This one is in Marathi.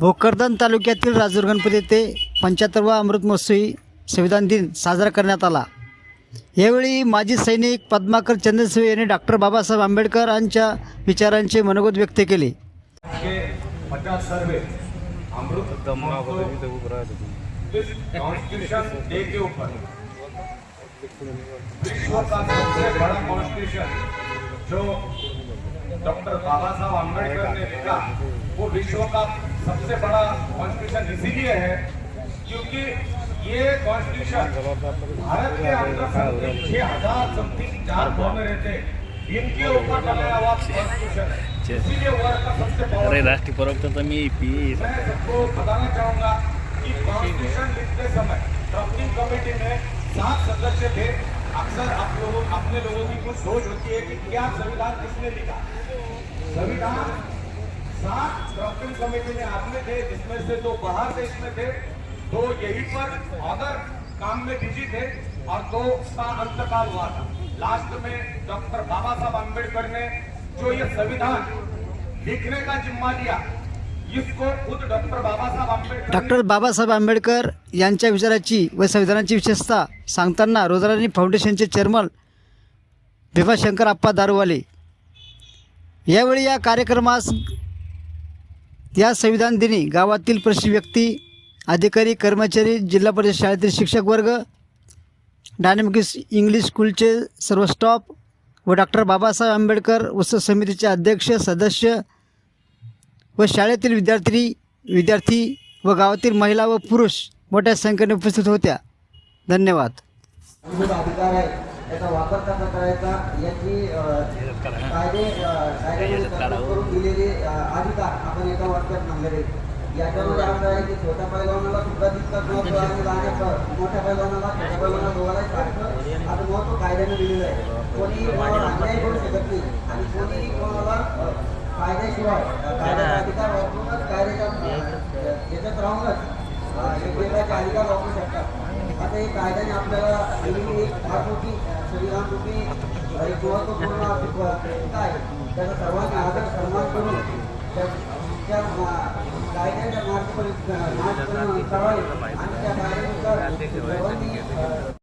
भोकरदन तालुक्यातील राजूर गणपती येथे पंच्याहत्तरवा अमृत महोत्सवी संविधान दिन साजरा करण्यात आला. यावेळी माजी सैनिक पद्माकर चंद्रसेवे यांनी डॉक्टर बाबासाहेब आंबेडकर यांच्या विचारांचे मनोगत व्यक्त केले. जो डॉक्टर बाबा साहब आम्बेडकर ने लिखा वो विश्व का सबसे बड़ा कॉन्स्टिट्यूशन इसीलिए है क्योंकि ये कॉन्स्टिट्यूशन भारत के अंदर छह हज़ार समथिंग चार कौमे रहते इनके ऊपर बनाया हुआ कॉन्स्टिट्यूशन है इसीलिए वर्ल्ड का सबसे अरे राष्ट्रीय प्रवक्ता मी मैं सबको बताना चाहूँगा कि कॉन्स्टिट्यूशन लिखते समय ड्राफ्टिंग कमेटी में सात सदस्य थे। अक्सर आप लोगों अपने लोगों की कुछ सोच होती है कि क्या संविधान किसने लिखा? संविधान सात ड्राफ्टिंग कमेटी में आदमी थे जिसमें से दो बाहर देश में थे दो यही पर अदर काम में बिजी थे और दो का अंतकाल हुआ था। लास्ट में डॉक्टर बाबा साहब अम्बेडकर ने जो ये संविधान लिखने का जिम्मा दिया डॉक्टर डॉक्टर बाबासाहेब आंबेडकर यांच्या विचाराची व संविधानाची विशेषता सांगताना रोजराणी फाउंडेशनचे चेअरमन भीमाशंकर आप्पा दारूवाले यावेळी या कार्यक्रमास या संविधान दिनी गावातील प्रसिद्ध व्यक्ती अधिकारी कर्मचारी जिल्हा परिषद शाळेतील शिक्षक वर्ग डायनॅमिक्स इंग्लिश स्कूलचे सर्व स्टॉप व डॉक्टर बाबासाहेब आंबेडकर उत्सव समितीचे अध्यक्ष सदस्य व शाळेतील विद्यार्थी विद्यार्थी व गावातील महिला व पुरुष मोठ्या संख्येने उपस्थित होत्या. धन्यवाद. अधिकार आहे त्याचा वापर कसा करायचा याची कायदे करून दिलेले आपण एका वाक्यात मांडलेले आहेत. याच्यामध्ये असं आहे की छोट्या पैलवानाला सुद्धा महत्त्व आणि लहान मोठ्या पैलवानाला छोट्या दोघांनाही सारखं. आता महत्त्व कायद्याने दिलेलं आहे. कोणी अन्याय करू शकत नाही. आणि कोणी कोणाला कायद्याशिवाय कायद्याचा अधिकार वापरूनच कायद्याच्या याच्यात राहूनच एकमेकांचे अधिकार वापरू शकतात. आता हे कायद्याने आपल्याला दिलेली एक फार मोठी संविधान रूपी एक महत्त्वपूर्ण त्याचा सर्वांनी आदर सन्मान करून त्या त्या मा- कायद्याच्या मार्ग करावे